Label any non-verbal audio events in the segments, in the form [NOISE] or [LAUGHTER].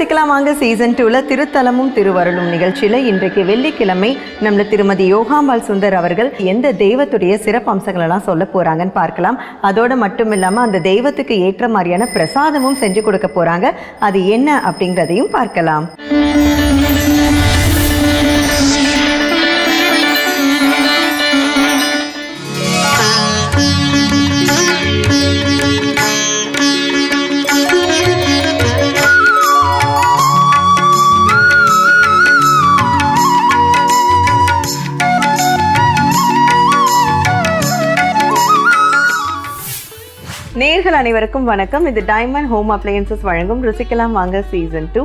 ரசிக்கலாம் வாங்க. சீசன் டூவில் திருத்தலமும் திருவருளும் நிகழ்ச்சியில இன்றைக்கு வெள்ளிக்கிழமை நம்மள திருமதி யோகாம்பால் சுந்தர் அவர்கள் எந்த தெய்வத்துடைய சிறப்பு எல்லாம் சொல்ல போறாங்கன்னு பார்க்கலாம். அதோட மட்டும் இல்லாமல் அந்த தெய்வத்துக்கு ஏற்ற மாதிரியான பிரசாதமும் செஞ்சு கொடுக்க போறாங்க. அது என்ன அப்படிங்கிறதையும் பார்க்கலாம். அனைவருக்கும் வணக்கம். இது டைமண்ட் ஹோம் அப்ளையன்சஸ் வழங்கும் ருசிக்கலாம் வாங்க சீசன் டூ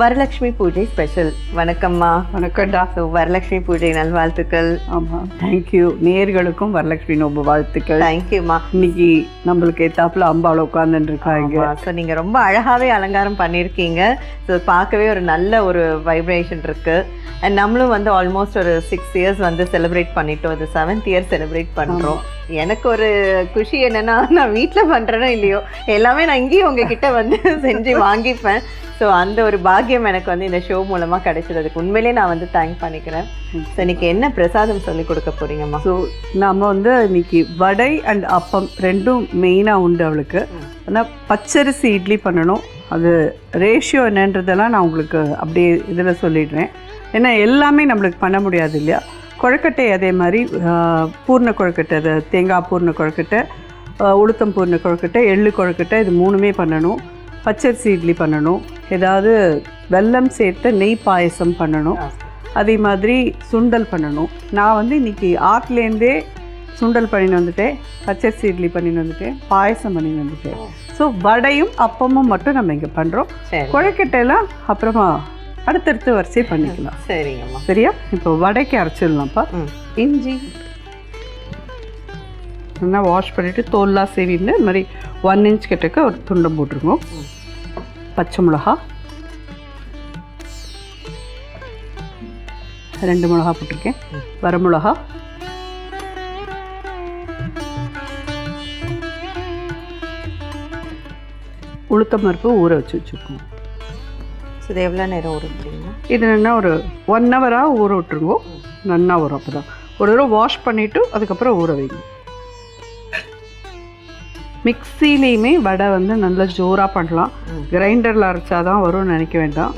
வரலட்சுமி பூஜை ஸ்பெஷல் வணக்கம்மா. வணக்கம்டா ஸோ வரலட்சுமி பூஜை நல்வாழ்த்துக்கள். ஆமாம் தேங்க்யூ நேர்களுக்கும் வரலட்சுமி நோம்பு வாழ்த்துக்கள். தேங்க்யூம்மா இன்னைக்கு நம்மளுக்கு ஏத்தாப்புல அம்பாள் உட்காந்துட்டு இருக்காங்க ஸோ நீங்கள் ரொம்ப அழகாகவே அலங்காரம் பண்ணியிருக்கீங்க ஸோ பார்க்கவே ஒரு நல்ல ஒரு வைப்ரேஷன் இருக்கு. அண்ட் நம்மளும் வந்து ஆல்மோஸ்ட் ஒரு சிக்ஸ் இயர்ஸ் வந்து செலிப்ரேட் பண்ணிட்டோம். இது செவன்த் இயர் செலிப்ரேட் பண்ணுறோம் எனக்கு ஒரு குஷி என்னன்னா நான் வீட்டில் பண்ணுறேனோ இல்லையோ எல்லாமே நான் இங்கேயும் உங்ககிட்ட வந்து [LAUGHS] செஞ்சு வாங்கிப்பேன். ஸோ அந்த ஒரு பாக்கியம் எனக்கு வந்து இந்த ஷோ மூலமாக கிடைச்சது. அதுக்கு உண்மையிலேயே நான் வந்து தேங்க் பண்ணிக்கிறேன். ஸோ இன்னைக்கு என்ன பிரசாதம் சொல்லி கொடுக்க போறீங்கம்மா? ஸோ நம்ம வந்து இன்னைக்கு வடை அண்ட் அப்பம் ரெண்டும் மெயினாக உண்டு அவளுக்கு. ஆனால் பச்சரிசி இட்லி பண்ணணும். அது ரேஷியோ என்னன்றதெல்லாம் நான் உங்களுக்கு அப்படியே இதில் சொல்லிடுறேன். ஏன்னா எல்லாமே நம்மளுக்கு பண்ண முடியாது இல்லையா? கொழுக்கட்டை அதே மாதிரி பூர்ண கொழுக்கட்டை அது தேங்காய் பூர்ண கொழுக்கட்டை உளுத்தம் பூர்ண கொழுக்கட்டை எள்ளு கொழுக்கட்டை இது மூணுமே பண்ணணும். பச்சரிசி இட்லி பண்ணணும். ஏதாவது வெல்லம் சேர்த்து நெய் பாயசம் பண்ணணும். அதே மாதிரி சுண்டல் பண்ணணும். நான் வந்து இன்னைக்கு ஆற்றுலேருந்தே சுண்டல் பண்ணின்னு வந்துட்டேன். பச்சரிசி இட்லி பண்ணின்னு வந்துட்டேன். பாயசம் பண்ணின்னு வந்துட்டேன். ஸோ வடையும் அப்பமும் மட்டும் நம்ம இங்கே பண்ணுறோம் குழக்கட்டையெல்லாம் அப்புறமா அடுத்தடுத்து வரிசை பண்ணிக்கலாம். சரிங்கம்மா. சரியா? இப்போ வடைக்கு அரைச்சிடலாம்ப்பா. இஞ்சி. நல்லா வாஷ் பண்ணிவிட்டு தோல்லாம் சேவின்னு இந்த மாதிரி ஒன் இன்ச் கிட்டக்க ஒரு துண்டம் போட்டுருங்க பச்சை மிளகா. ரெண்டு மிளகா போட்டிருக்கேன். வரமிளகா உளுத்தம் பருப்பு ஊற வச்சு வச்சுருக்கோம். ஸோ இது எவ்வளோ நேரம் ஊறுறீங்க இது என்ன ஒரு ஒன் ஹவராக ஊற விட்டுருங்க நன்னா வரும் அப்போ தான் ஒரு தடவை வாஷ் பண்ணிவிட்டு அதுக்கப்புறம் ஊற வைங்க. மிக்சிலையுமே வடை வந்து நல்லா ஜோராக பண்ணலாம். கிரைண்டரில் அரைச்சா தான் வரும்னு நினைக்க வேண்டாம்.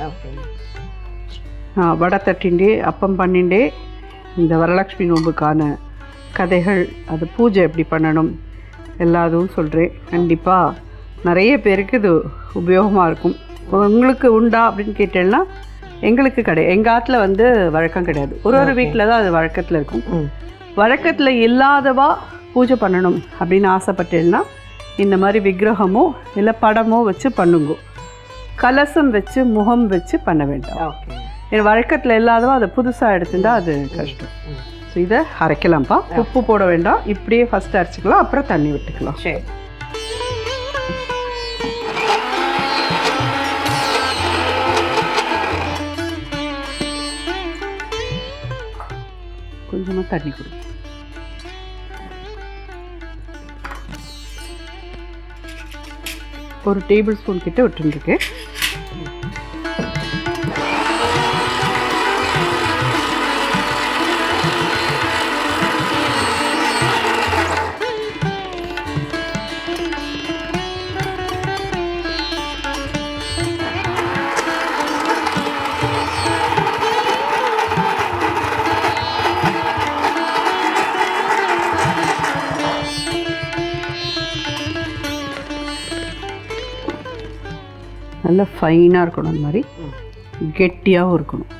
வடை தட்டிண்டே அப்பம் பண்ணிண்டே இந்த வரலட்சுமி நோம்புக்கான கதைகள் அது பூஜை எப்படி பண்ணணும் எல்லா இதுவும் சொல்கிறேன் கண்டிப்பாக நிறைய பேருக்கு இது உபயோகமாக இருக்கும். உங்களுக்கு உண்டா அப்படின்னு கேட்டேன்னா எங்களுக்கு கிடையாது எங்கள் ஆற்றுல வந்து வழக்கம் கிடையாது. ஒரு ஒரு வீட்டில் தான் அது வழக்கத்தில் இருக்கும். வழக்கத்தில் இல்லாதவா பூஜை பண்ணணும் அப்படின்னு ஆசைப்பட்டேன்னா இந்த மாதிரி விக்கிரகமோ இல்லை படமோ வச்சு பண்ணுங்க. கலசம் வச்சு முகம் வச்சு பண்ண வேண்டாம். ஏன்னா வழக்கத்தில் இல்லாதவா அதை புதுசாக எடுத்துட்டா அது கஷ்டம். ஸோ இதை அரைக்கலாம்ப்பா. உப்பு போட வேண்டாம். இப்படியே ஃபஸ்ட் அரைச்சிக்கலாம். அப்புறம் தண்ணி விட்டுக்கலாம். சரி. கொஞ்சமாக தண்ணி கொடு. ஒரு டேபிள் ஸ்பூன் கிட்ட விட்டுருக்கேன் நல்லா ஃபைனாக இருக்கணும் அந்த மாதிரி. கெட்டியாகவும் இருக்கணும்.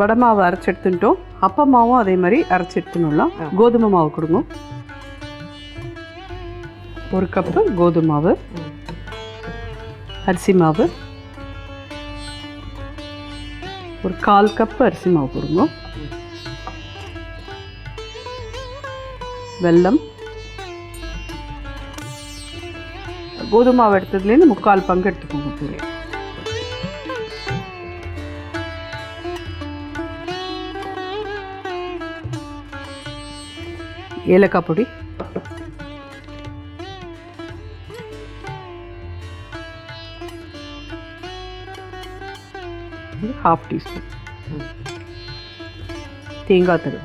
வடை மாவு அரைச்சி எடுத்துட்டோம். அப்ப மாவும் அதே மாதிரி அரைச்சி எடுத்துடலாம் கோதுமை மாவு கொடுங்க. ஒரு கப்பு கோதுமை மாவு. அரிசி மாவு. ஒரு கால் கப் அரிசி மாவு போடுங்க. வெல்லம். கோதுமை மாவு எடுத்ததுலேருந்து முக்கால் பங்கு எடுத்துக்கோங்க போதும் ஏலக்காய் பொடி. ஹாஃப் டீஸ்பூன் தேங்காய் தரு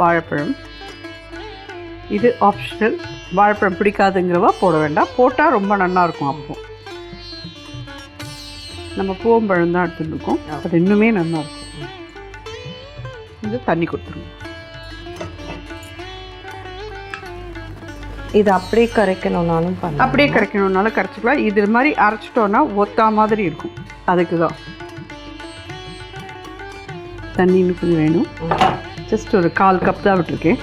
வாழைப்பழம். இது ஆப்ஷனல் வாழைப்பழம் பிடிக்காதுங்கிறவா போட வேண்டாம். போட்டால் ரொம்ப நல்லா இருக்கும் அப்போ. நம்ம பூவம்பழம் தான் எடுத்துருக்கோம் அது இன்னுமே நல்லா இருக்கும். இது தண்ணி கொடுத்துருங்க. இது அப்படியே கரைக்கணும்னாலும் அப்படியே கரைக்கணும்னாலும் கரைச்சிக்கலாம். இது மாதிரி அரைச்சிட்டோன்னா ஒத்தா மாதிரி இருக்கும். அதுக்கு தான். தண்ணி இன்னும் கொஞ்சம் வேணும். ஜஸ்ட் ஒரு கால் கப் தான் விட்டுருக்கேன்.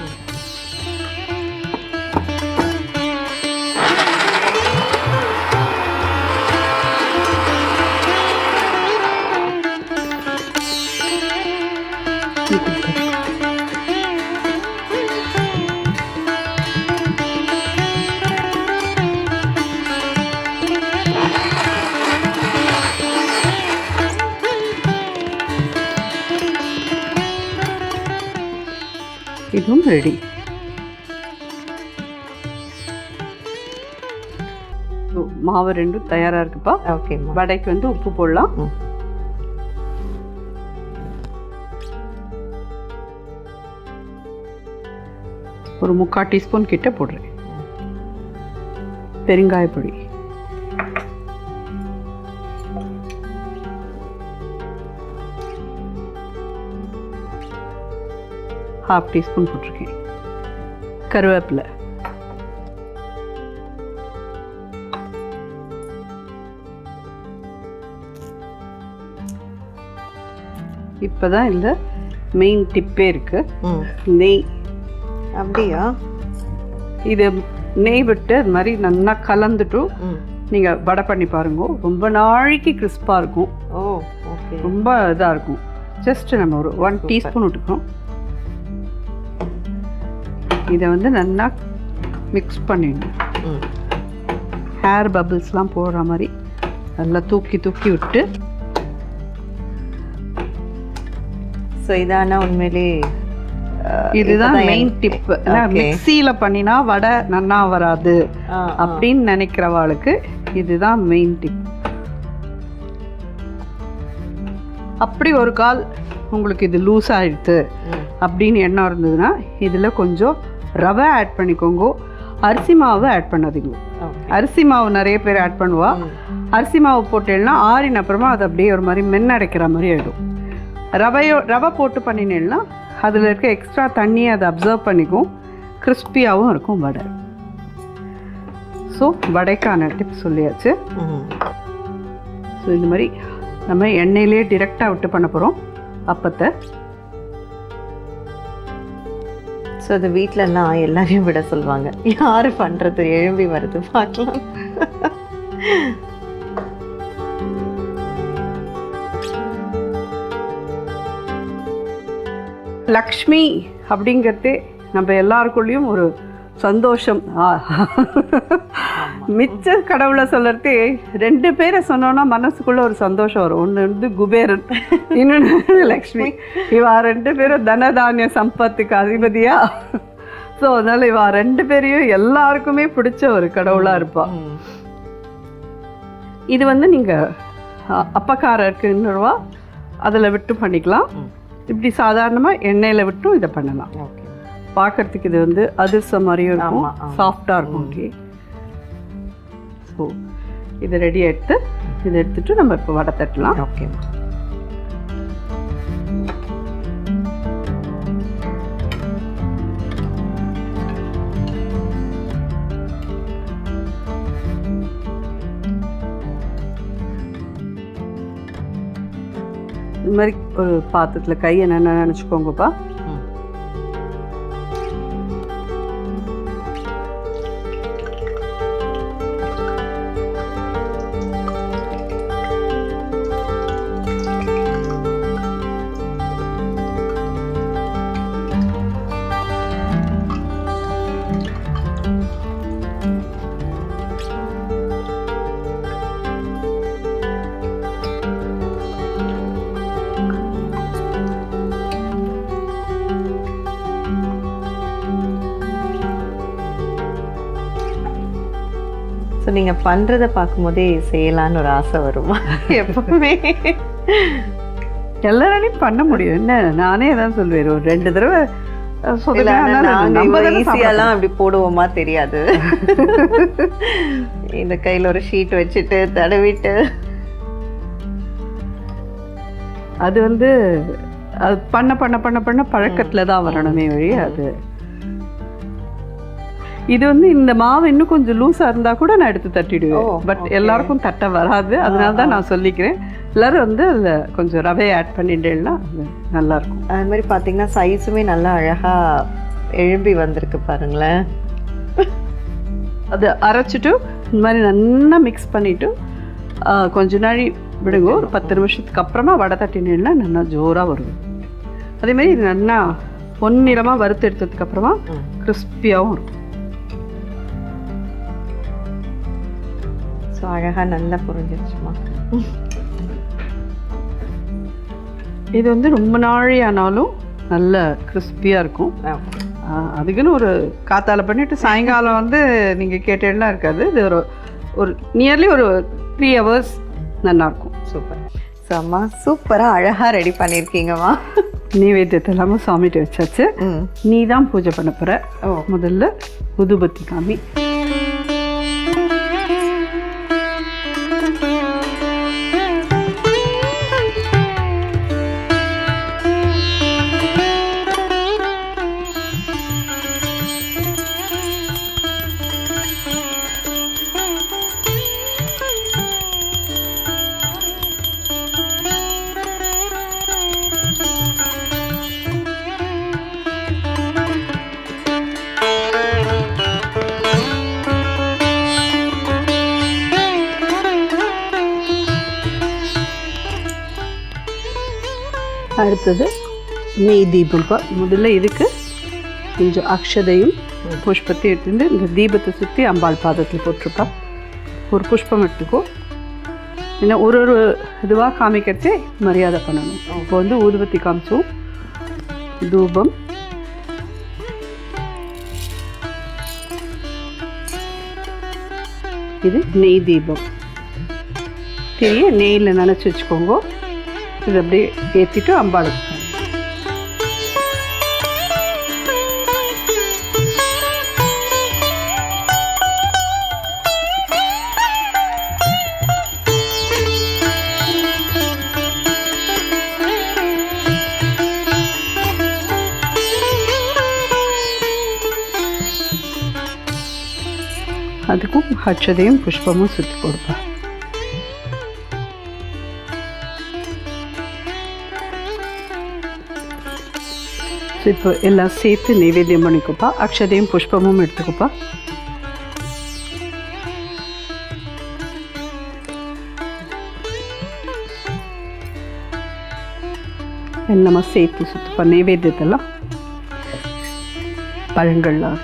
இதுவும் ரெடி மாவு ரெண்டும் தயாராக இருக்குப்பா ஓகேம்மா வடைக்கு வந்து உப்பு போடலாம். ஒரு முக்கால் டீஸ்பூன் கிட்ட போடுறேன் பெருங்காய பொடி ஹாஃப் டீஸ்பூன் போட்டிருக்கேன். கருவேப்பிலை. இப்போ தான் இந்த மெயின் டிப்பே இருக்குது நெய். அப்படியா? இது நெய் விட்டு அது மாதிரி நல்லா கலந்துட்டு ம். நீங்கள் வடை பண்ணி பாருங்க. ரொம்ப நாளைக்கு கிறிஸ்பாக இருக்கும். Oh okay. ரொம்ப இதாக இருக்கும். ஜஸ்ட் நம்ம ஒரு ஒன் டீஸ்பூன் விட்டுக்கிறோம். இதை வந்து நல்லா மிக்ஸ் பண்ணிடணும் ஹேர் பபிள்ஸ்லாம் போடுற மாதிரி நல்லா தூக்கி தூக்கி விட்டு ஸோ இதான உண்மையிலே இதுதான் மெயின் டிப். மிக்சியில் பண்ணினா வடை நன்னா வராது. அப்படின்னு நினைக்கிறவாளுக்கு இதுதான் மெயின் டிப் அப்படி ஒரு கால் உங்களுக்கு இது லூஸ் ஆயிடுது ம். அப்படின்னு எண்ணம் இருந்ததுன்னா இதில் கொஞ்சம் ரவை ஆட் பண்ணிக்கோங்க. அரிசி மாவு ஆட் பண்ணாதீங்க. அரிசி மாவு நிறைய பேர் ஆட் பண்ணுவா. அரிசி மாவு போட்டேன்னா ஆறின அப்புறமா அது அப்படியே ஒரு மாதிரி மென்னடைக்கிற மாதிரி ஆகிடும் ரவையோ ரவை போட்டு பண்ணினேன்னா அதில் இருக்க எக்ஸ்ட்ரா தண்ணியை அதை அப்சர்வ் பண்ணிக்கும் கிறிஸ்பியாகவும் இருக்கும் வடை. ஸோ வடைக்கான டிப் சொல்லியாச்சு. ஸோ இந்த மாதிரி நம்ம எண்ணெயிலே டிரெக்டாக விட்டு பண்ண போகிறோம் அப்பத்தை ஸோ அது வீட்டிலலாம் எல்லாரையும் விட சொல்லுவாங்க யார் பண்ணுறது எழும்பி வருது. பார்க்கலாம். லக்ஷ்மி அப்படிங்கிறதே நம்ம எல்லாருக்குள்ளேயும் ஒரு சந்தோஷம். மிச்ச கடவுளை சொல்கிறதே ரெண்டு பேரை சொன்னோன்னா மனசுக்குள்ள ஒரு சந்தோஷம் வரும். ஒன்று வந்து குபேரன் இன்னொன்று லக்ஷ்மி. இவா ரெண்டு பேரும் தனதானிய சம்பத்துக்கு அதிபதியா? ஸோ அதனால இவா ரெண்டு பேரையும் எல்லாருக்குமே பிடிச்ச ஒரு கடவுளாக இருப்பா. இது வந்து நீங்கள் அப்பக்காரருக்கு இன்னொருவா அதில் விட்டு பண்ணிக்கலாம். இப்படி சாதாரணமாக எண்ணெயில் விட்டும் இதை பண்ணலாம். ஓகே. பார்க்கறதுக்கு இது வந்து அதிர்சம் மாதிரியும் இருக்கும். சாஃப்டாக இருக்கும் ஓகே ஸோ இது ரெடி எடுத்து இதை எடுத்துட்டு நம்ம இப்போ வடை தட்டலாம். ஓகே இது மாதிரி ஒரு பாத்திரத்தில் கை என்னென்ன நினச்சிக்கோங்கப்பா. நீங்கள் பண்ணுறதை பார்க்கும்போதே செய்யலான்னு ஒரு ஆசை வருமா? எப்பவுமே. எல்லாராலையும் பண்ண முடியும். என்ன? நானே தான் சொல்வேன். ஒரு ரெண்டு தடவை சொல்லுவேன். ஈஸியாலாம் அப்படி போடுவோமா? தெரியாது. [LAUGHS] இந்த கையில ஒரு ஷீட் வச்சுட்டு தடவிட்டு. அது வந்து அது பண்ண பண்ண பண்ண பண்ண பழக்கத்துல தான் வரணுமே வழி அது இது வந்து இந்த மாவு இன்னும் கொஞ்சம் லூஸா இருந்தா கூட நான் எடுத்து தட்டிடுவேன். பட். எல்லாருக்கும் தட்ட வராது. அதனால தான் நான் சொல்லிக்கிறேன். எல்லாரும் வந்து அதுல கொஞ்சம் ரவை ஆட் பண்ணிட்டேன்னா அது நல்லா இருக்கும் அது மாதிரி பார்த்தீங்கன்னா சைஸுமே நல்லா அழகா எழும்பி வந்திருக்கு பாருங்களேன். அது அரைச்சிட்டு இந்த மாதிரி நல்லா மிக்ஸ் பண்ணிட்டு ஆ, கொஞ்ச நாள் விடுங்க. ஒரு பத்து நிமிஷத்துக்கு அப்புறமா வடை தட்டினேன்னா நல்லா ஜோராக வரும் அதே மாதிரி இது நல்லா பொன்னிறமாக வறுத்து எடுத்ததுக்கு அப்புறமா ம். கிறிஸ்பியாகவும் இருக்கும். ஸோ அழகா நல்லா புரிஞ்சிருச்சுமா இது வந்து ரொம்ப நாழி ஆனாலும் நல்ல கிறிஸ்பியாக இருக்கும். அதுக்குன்னு ஒரு காத்தால பண்ணிட்டு சாயங்காலம் வந்து நீங்கள் கேட்டேன்னா இருக்காது. இது ஒரு ஒரு நியர்லி ஒரு த்ரீ ஹவர்ஸ் நல்லாயிருக்கும் சூப்பர். ஸோ அம்மா சூப்பரா அழகா ரெடி பண்ணியிருக்கீங்கம்மா நைவேத்தியத்தை எல்லாமே சாமிகிட்ட வச்சாச்சு. நீ தான் பூஜை பண்ண போகிற ஓ. முதல்ல உதுபத்தி காமி. அடுத்தது நெய் தீபம் பா முதல்ல இதுக்கு கொஞ்சம் அக்ஷதையும் புஷ்பத்தையும் எடுத்துட்டு இந்த தீபத்தை சுற்றி அம்பாள் பாதத்தில் போட்டிருப்பா. ஒரு புஷ்பம் எடுத்துக்கோ. ஏன்னா ஒரு ஒரு இதுவாக காமிக்கிறதே மரியாதை பண்ணணும். இப்போ வந்து ஊதுபத்தி காமிச்சோம். தூபம். இது நெய் தீபம். தெரிய நெய்யில் நினச்சி வச்சுக்கோங்க. இது அப்படியே ஏற்றிட்டு அம்பாளுக்கு அதுக்கும் அட்சதையும் புஷ்பமும் சுற்றி கொடுப்பா இப்போ எல்லாம் சேர்த்து நைவேத்தியம் பண்ணிக்கோப்பா அக்ஷதையும் புஷ்பமும் எடுத்துக்கோப்பா எல்லாமே சேர்த்து சுற்றுப்பா நைவேத்தியத்தெல்லாம் பழங்கள்லாம்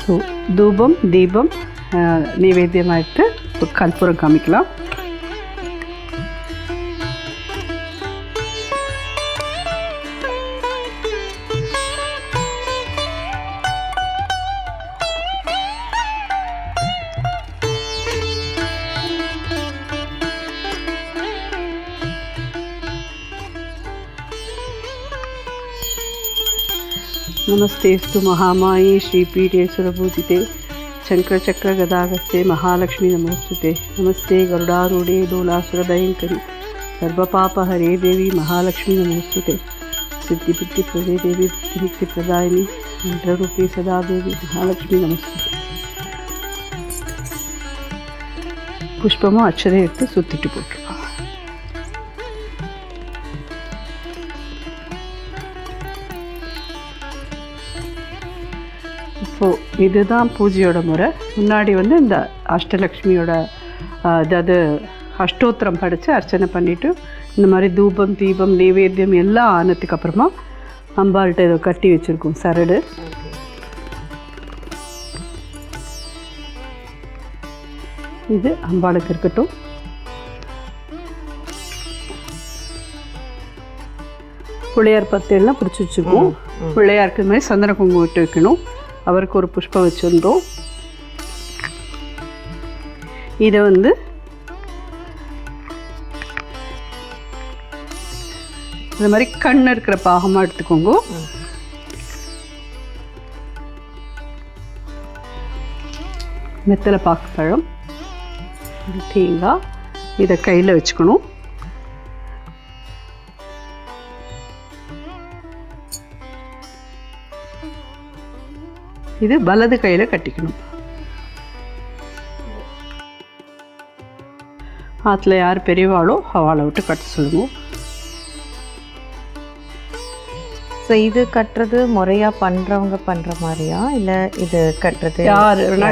ஸோ தூபம் தீபம் நைவேத்தியமாக எடுத்து கற்பூரம் காமிக்கலாம் ನಮಸ್ತೆಸ್ತು ಮಹಾಮಾಯೇ ಶ್ರೀಪೀಠೇಶ್ವರಭೂತಿತೆ ಶಂಕರಚಕ್ರ ಗದಾಗಸ್ತೆ ಮಹಾಲಕ್ಷ್ಮಿ ನಮೋಸ್ತುತೆ. ನಮಸ್ತೆ, ಗರುಡಾರೂಢೆ ಡೋಲಾಸುರ ಭಯಂಕರಿ ಸರ್ವಪಾಪ ಹರೇ ದೇವಿ, ಮಹಾಲಕ್ಷ್ಮಿ ನಮೋಸ್ತುತೆ. ಸಿದ್ಧಿಬುದ್ಧಿ ಪ್ರದೇ ದೇವಿ ಬುದ್ಧಿಮುಕ್ತಿ ಪ್ರದಾಯಿನಿ ಮಂತ್ರರೂಪಿ ಸದಾ ದೇವಿ, ಮಹಾಲಕ್ಷ್ಮಿ ನಮಸ್ತುತೆ. ಪುಷ್ಪಮು ಅಚ್ಚರೆ ಇಟ್ಟು ಸುತ್ತಿಟ್ಟುಕೊಟ್ರು. இப்போது இதுதான் பூஜையோட முறை. முன்னாடி வந்து இந்த அஷ்டலக்ஷ்மியோட அதாவது அஷ்டோத்திரம் படித்து அர்ச்சனை பண்ணிவிட்டு இந்த மாதிரி தூபம் தீபம் நைவேத்தியம் எல்லாம் ஆனதுக்கு அப்புறமா அம்பாள்கிட்ட இதை கட்டி வச்சுருக்கோம் சரடு. இது அம்பாளுக்கு இருக்கட்டும். பிள்ளையார் பத்தேல்லாம் பிடிச்சி வச்சுக்குவோம் பிள்ளையாருக்கு மாதிரி சந்தன குங்குமம் விட்டு வைக்கணும். அவருக்கு ஒரு புஷ்பம் வச்சுருந்தோம். இதை வந்து இந்த மாதிரி கண் இருக்கிற பாகமாக எடுத்துக்கோங்க. மெத்தலை பாக்கு பழம் தேங்காய் இதை கையில் வச்சுக்கணும். இது வலது கையில் கட்டிக்கணும். ஆற்றுல யார் பெரியவாளோ அவளை விட்டு கட்ட சொல்லுங்க. ஸோ இது கட்டுறது முறையா பண்றவங்க பண்ற மாதிரியா? இல்ல இது கட்டுறது யார் வேணா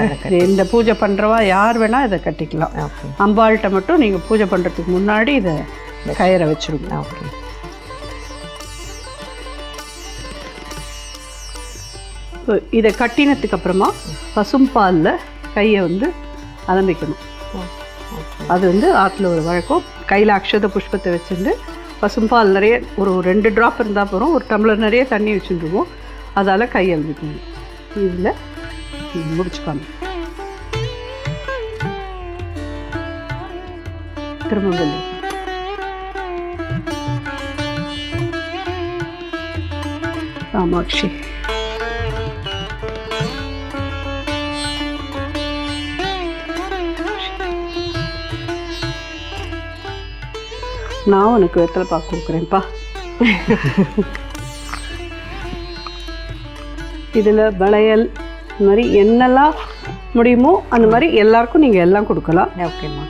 இந்த பூஜை பண்ணுறவா யார் வேணா இதை கட்டிக்கலாம். அம்பாள்கிட்ட மட்டும் நீங்கள் பூஜை பண்ணுறதுக்கு முன்னாடி இதை கயிறை வச்சுருங்க. ஓகே ஸோ இதை கட்டினத்துக்கு அப்புறமா பசும்பாலில் கையை வந்து அலம்பிக்கணும். அது வந்து ஆற்றுல ஒரு வழக்கம். கையில் அக்ஷத புஷ்பத்தை வச்சுட்டு பசும்பால் நிறைய ஒரு ரெண்டு ட்ராப் இருந்தால் போகிறோம் ஒரு டம்ளர் நிறைய தண்ணி வச்சுருவோம். அதால் கை அலம்பிக்கணும். இதில் முடிச்சுக்காங்க. திரும்ப காமாட்சி நான் உனக்கு வெத்தலை பாக்கு கொடுக்குறேன்ப்பா. இதில் வளையல் இந்த மாதிரி என்னெல்லாம் முடியுமோ அந்த மாதிரி எல்லாருக்கும் நீங்கள் எல்லாம் கொடுக்கலாம். ஓகேம்மா.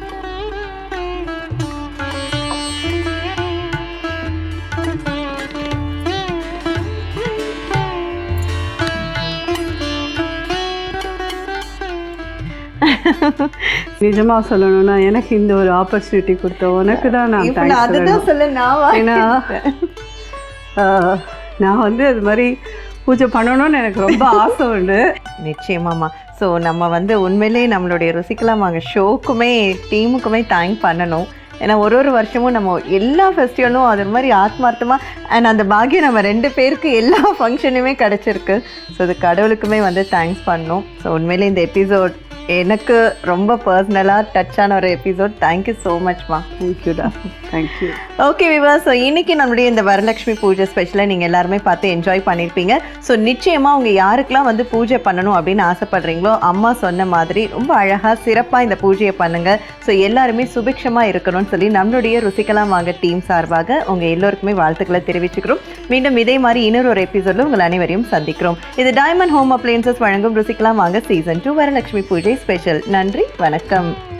[LAUGHS] நிஜமா சொல்லணும்னா எனக்கு இந்த ஒரு ஆப்பர்ச்சுனிட்டி கொடுத்த உனக்கு தான் நான் அதுதான் சொல்ல நான் ஏன்னா நான் வந்து அது மாதிரி பூஜை பண்ணணும்னு எனக்கு ரொம்ப ஆசை உண்டு. [LAUGHS] நிச்சயமாம்மா. ஸோ நம்ம வந்து உண்மையிலே நம்மளுடைய ருசிக்கலாம் வாங்க ஷோக்குமே டீமுக்குமே தேங்க் பண்ணணும். ஏன்னா ஒரு ஒரு வருஷமும் நம்ம எல்லா ஃபெஸ்டிவலும் அது மாதிரி ஆத்மார்த்தமாக அண்ட் அந்த பாக்கியம் நம்ம ரெண்டு பேருக்கு எல்லா ஃபங்க்ஷனுமே கிடச்சிருக்கு. ஸோ அது கடவுளுக்குமே வந்து தேங்க்ஸ் பண்ணணும். ஸோ உண்மையிலே இந்த எபிசோட் எனக்கு ரொம்ப பர்சனலாக டச்சான ஒரு எபிசோட் தேங்க்யூ ஸோ மச்மா தேங்க்யூடா தேங்க்யூ ஓகே விவா ஸோ இன்னைக்கு நம்மளுடைய இந்த வரலட்சுமி பூஜை ஸ்பெஷலை நீங்கள் எல்லாருமே பார்த்து என்ஜாய் பண்ணியிருப்பீங்க ஸோ நிச்சயமாக உங்கள் யாருக்கெல்லாம் வந்து பூஜை பண்ணணும் அப்படின்னு ஆசைப்படுறீங்களோ அம்மா சொன்ன மாதிரி ரொம்ப அழகாக சிறப்பாக இந்த பூஜையை பண்ணுங்கள் ஸோ எல்லாருமே சுபிக்ஷமாக இருக்கணும்னு சொல்லி நம்மளுடைய ருசிக்கலாம் வாங்க டீம் சார்பாக உங்கள் எல்லோருக்குமே வாழ்த்துக்களை தெரிவிச்சுக்கிறோம். மீண்டும் இதே மாதிரி இன்னொரு ஒரு எபிசோடில் உங்கள் அனைவரையும் சந்திக்கிறோம். இது டைமண்ட் ஹோம் அப்ளையன்சஸ் வழங்கும் ருசிக்கலாம் வாங்க சீசன் டூ வரலட்சுமி பூஜை ஸ்பெஷல். நன்றி வணக்கம்.